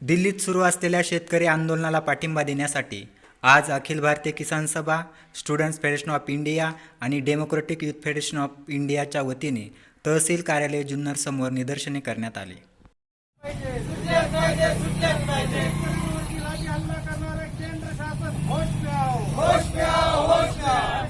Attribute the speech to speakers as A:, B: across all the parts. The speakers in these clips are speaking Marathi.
A: दिल्लीत सुरू असलेल्या शेतकरी आंदोलनाला पाठिंबा देण्यासाठी आज Akhil Bharatiya Kisan Sabha students federation of India आणि डेमोक्रेटिक युथ फेडरेशन ऑफ इंडियाच्या वतीने तहसील कार्यालय जुन्नर समोर निदर्शने करण्यात आली.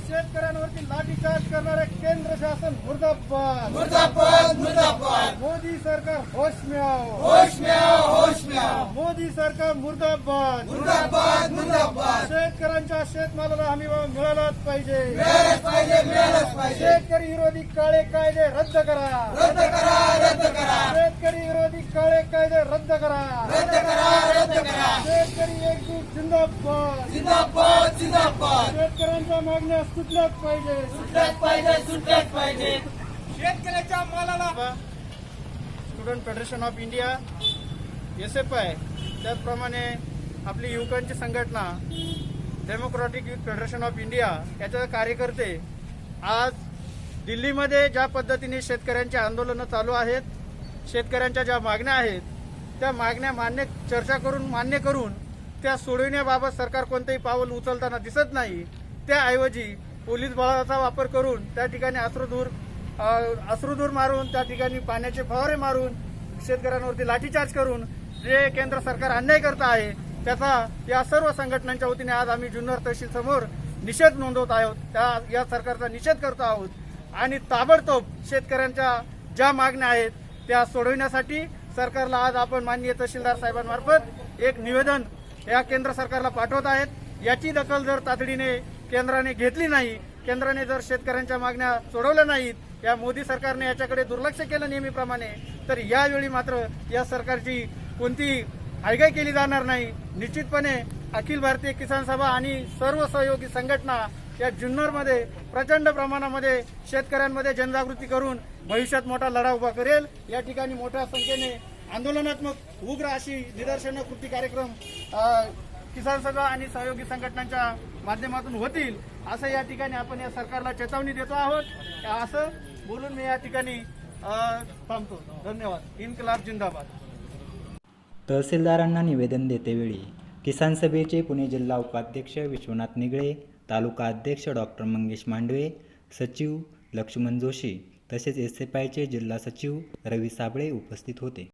B: शेतकऱ्यांवरती लाठीचार्ज करणारे केंद्र शासन मुर्दाबाद. मुर्दाबाद मुर्दाबाद. मोदी सरकार होश म्याव होश म्याव होश म्याव मोदी सरकार मुर्दाबाद। मुर्दाबाद मुर्दाबाद। शेतकऱ्यांच्या शेतमालाला हमी भाव मिळालाच पाहिजे। मिळालाच पाहिजे मिळालाच पाहिजे। शेतकरी विरोधी काळे कायदे रद्द करा। रद्द करा रद्द करा। शेतकरी विरोधी काळे कायदे रद्द करा। रद्द करा रद्द करा। शेतकरी एकजूट जिंदाबाद। जिंदाबाद जिंदाबाद। शेतकऱ्यांच्या मागण्या सुटल्याच पाहिजे। सुटल्याच पाहिजे सुटल्याच पाहिजे। शेतकऱ्याच्या मालाला student federation of India S F I त्याचप्रमाणे आपली युवकांची संघटना democratic youth federation of India याचे कार्यकर्ते आज दिल्लीमध्ये ज्या पद्धतीने शेतकऱ्यांची आंदोलनं चालू आहेत शेतकऱ्यांच्या ज्या मागण्या आहेत त्या मागण्या मान्य चर्चा करून मान्य करून त्या सोडविण्याबाबत सरकार कोणतंही पाऊल उचलताना दिसत नाही. त्याऐवजी पोलीस बळाचा वापर करून त्या ठिकाणी अश्रुधूर अश्रुधूर मारून त्या ठिकाणी पाण्याचे फवारे मारून शेतकऱ्यांवरती लाठीचार्ज करून जे केंद्र सरकार अन्याय करत आहे त्याचा या सर्व संघटनांच्या वतीने आज आम्ही जुन्नर तहसील समोर निषेध नोंदवत आहोत. त्या या सरकारचा निषेध करतो आहोत. आणि ताबडतोब शेतकऱ्यांच्या ज्या मागण्या आहेत त्या सोडविण्यासाठी सरकारला आज आपण माननीय तहसीलदार साहेबांमार्फत एक निवेदन या केंद्र सरकारला पाठवत आहेत. याची दखल जर तातडीने केंद्राने घेतली नाही केंद्राने जर शेतकऱ्यांच्या मागण्या सोडवल्या नाहीत या मोदी सरकारने याच्याकडे दुर्लक्ष केलं नेहमीप्रमाणे तर यावेळी मात्र या सरकारची कोणती हायगाय केली जाणार नाही. निश्चितपणे अखिल भारतीय किसान सभा आणि सर्व सहयोगी संघटना या जुन्नरमध्ये प्रचंड प्रमाणामध्ये शेतकऱ्यांमध्ये जनजागृती करून भविष्यात मोठा लढा उभा करेल. या ठिकाणी मोठ्या संख्येने आंदोलनात्मक उग्र अशी निदर्शनं कृती कार्यक्रम किसान सभा आणि सहयोगी संघटनांच्या माध्यमातून होतील असं या ठिकाणी आपण या सरकारला चेतावणी देतो आहोत. असं बोलून मी या ठिकाणी थांबतो. धन्यवाद. इनकलाब जिंदाबाद.
A: तहसीलदारांना निवेदन देतेवेळी किसान सभेचे पुणे जिल्हा उपाध्यक्ष विश्वनाथ निगळे तालुका अध्यक्ष डॉक्टर मंगेश मांडवे सचिव लक्ष्मण जोशी तसेच एस एफ आयचे जिल्हा सचिव रवी साबळे उपस्थित होते.